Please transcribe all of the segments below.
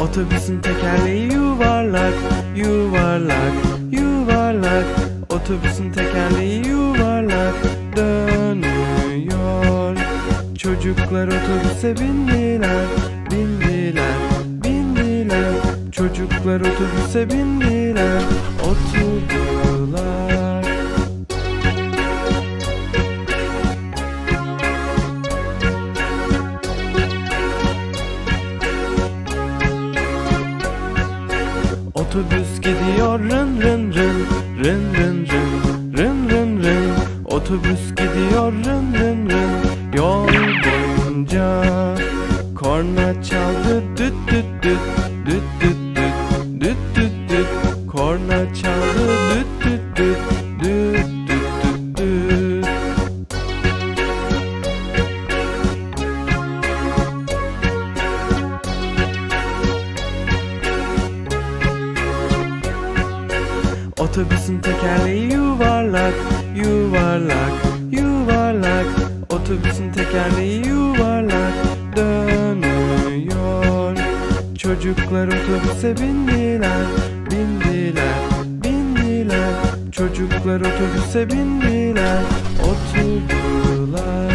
Otobüsün tekerleği yuvarlak, yuvarlak, yuvarlak. Otobüsün tekerleği yuvarlak dönüyor. Çocuklar otobüse bindiler, bindiler, bindiler. Çocuklar otobüse bindiler, oturdular. Otobüs gidiyor rın rın rın. Rın rın rın. Rın rın rın. Otobüs gidiyor rın rın rın. Yol boyunca Korna çaldı. Düt düt düt. Düt düt Otobüsün tekerleği yuvarlak, yuvarlak, yuvarlak. Otobüsün tekerleği yuvarlak dönüyor. Çocuklar otobüse bindiler, bindiler, bindiler. Çocuklar otobüse bindiler, oturdular.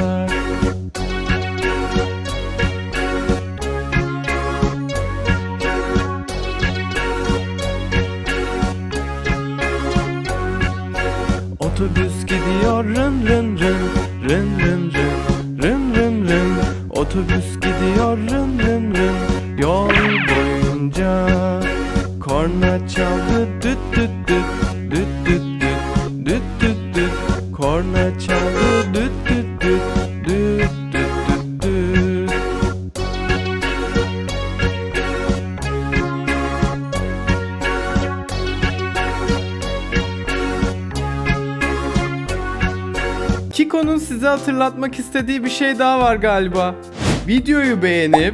Otobüs gidiyor rın rın rın. Rın rın rın. Rın rın rın. Otobüs gidiyor rın rın rın. Yol boyunca Korna çaldı düt düt. Kiko'nun size hatırlatmak istediği bir şey daha var galiba. Videoyu beğenip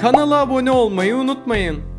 kanala abone olmayı unutmayın.